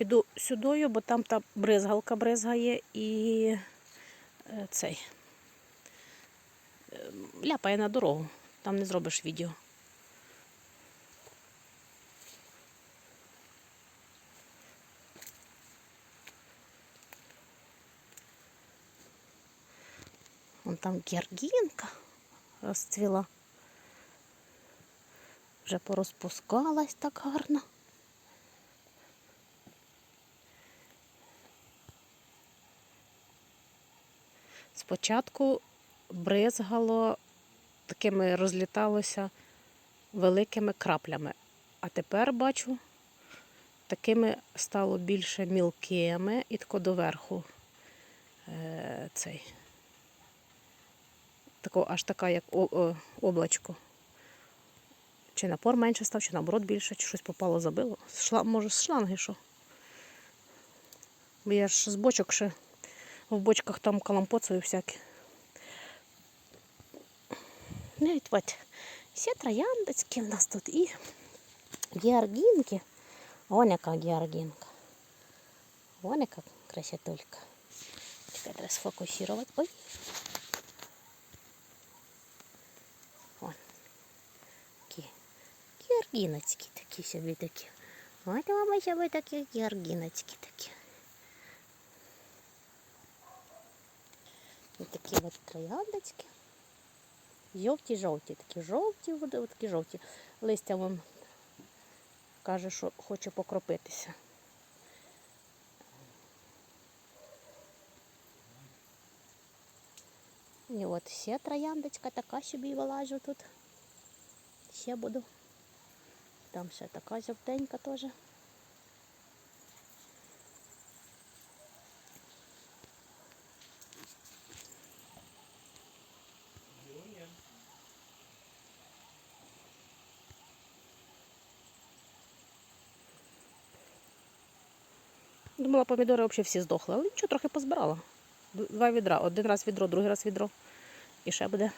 піду сюдою, бо там та бризгалка бризгає і е, цей е, ляпає на дорогу. Там не зробиш відео. Вон там георгінка розцвіла. Вже порозпускалась так гарно. Спочатку бризгало, такими розліталося великими краплями. А тепер бачу, такими стало більше мілкими і тако доверху е, цей. Тако, аж така, як облачко. Чи напор менше став, чи наоборот більше, чи щось попало, забило. Шла, може, з шланги що. Бо я ж з бочок ще в бочках там калампоцею всякі. Навіть от всі трояндочки в нас тут і георгінки. Вон яка георгінка. Вон яка красотулька. Чекай, треба сфокусувати. Ой. Вон. Такі георгіночки такі собі такі. От вам собі такі георгіночки такі. Ось такі от трояндочки. Жовті-жовті, такі жовті, такі жовті. Листя вон каже, що хоче покропитися. І от ще трояндочка така собі вилажу тут. Ще буду. Там ще така жовтенька теж. Думала, помідори взагалі всі здохли, але нічого, трохи позбирала. Два відра. Один раз відро, другий раз відро. І ще буде